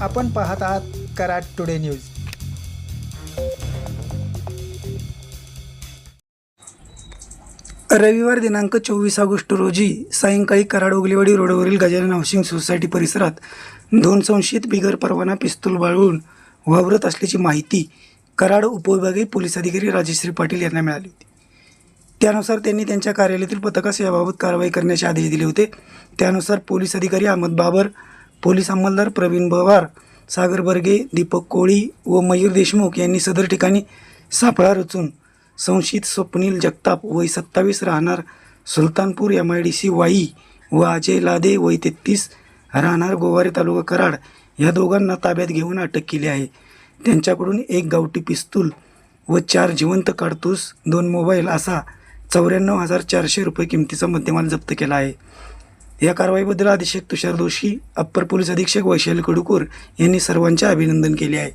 आपण पाहत आहात कराड टुडे न्यूज. रविवार दिनांक चोवीस ऑगस्ट रोजी सायंकाळी कराड ओगलेवाडी रोडवरील गजानन हाऊसिंग सोसायटी परिसरात दोन संशयित बिगर परवाना पिस्तूल बाळगून वावरत असल्याची माहिती कराड उपविभागीय पोलीस अधिकारी राजेश्री पाटील यांना मिळाली होती. त्यानुसार त्यांनी त्यांच्या कार्यालयातील पथकास याबाबत कारवाई करण्याचे आदेश दिले होते. त्यानुसार पोलीस अधिकारी अहमद बाबर पोलीस अंमलदार प्रवीण पवार सागर बर्गे दीपक कोळी व मयूर देशमुख यांनी सदर ठिकाणी सापळा रचून संशयित स्वप्नील जगताप वय सत्तावीस राहणार Sultanpur M I D C Wai व अजय लादे वय तेहतीस राहणार गोवारे तालुका कराड या दोघांना ताब्यात घेऊन अटक केली आहे. त्यांच्याकडून एक गावठी पिस्तूल व चार जिवंत काडतूस दोन मोबाईल असा चौऱ्याण्णव हजार चारशे रुपये किमतीचा मुद्देमाल जप्त केला आहे. या कारवाईबद्दल अधीक्षक तुषार जोशी अप्पर पोलीस अधीक्षक वैशाली कडुकूर यांनी सर्वांचे अभिनंदन केले आहे.